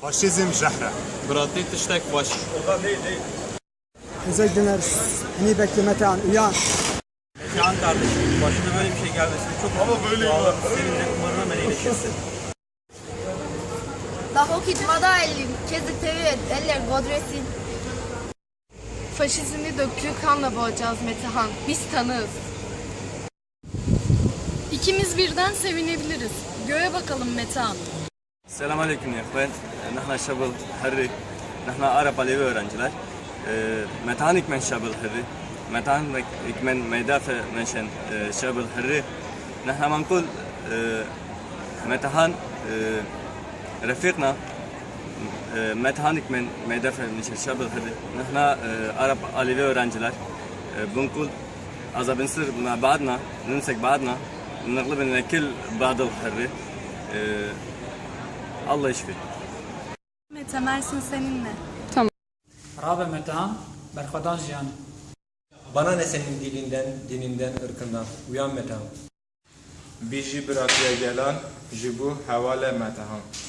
Faşizm şehre. Bratî tiştek baş. Bize dinleriz. Ni beklemete an uyan. Can kardeşim başına böyle bir şey gelmesine çok ama böyle ya. Seninle umarım hemen iyileşirsin. Daha kitmada elim, kezi tevet, eller godresin. Faşizmi döktüğü kanla boğacağız Metehan. Biz tanığız. İkimiz birden sevinebiliriz. Göğe bakalım Metehan. Selam aleyküm ya ben. Nahna şabıl harri. Nahna Arap Alevi öğrenciler. Ee, Metan ikmen şabıl harri. Metan ikmen meydafe menşen e, şabıl harri. Nahna mankul e, Metahan e, رفيقنا e, Metehan ikmen meydafe menşen şabıl harri. Nahna e, Arap Alevi öğrenciler. E, Bunkul أذا بنصير مع بعضنا نمسك بعضنا نغلب الكل بعض الحرة Allah işfir. Mete Mersin seninle. Tamam. Rabe Metehan, Berkadan Cihan. Bana ne senin dilinden, dininden, ırkından. Uyan Metehan. Bici bırakıya gelen, jibu hevale Metehan.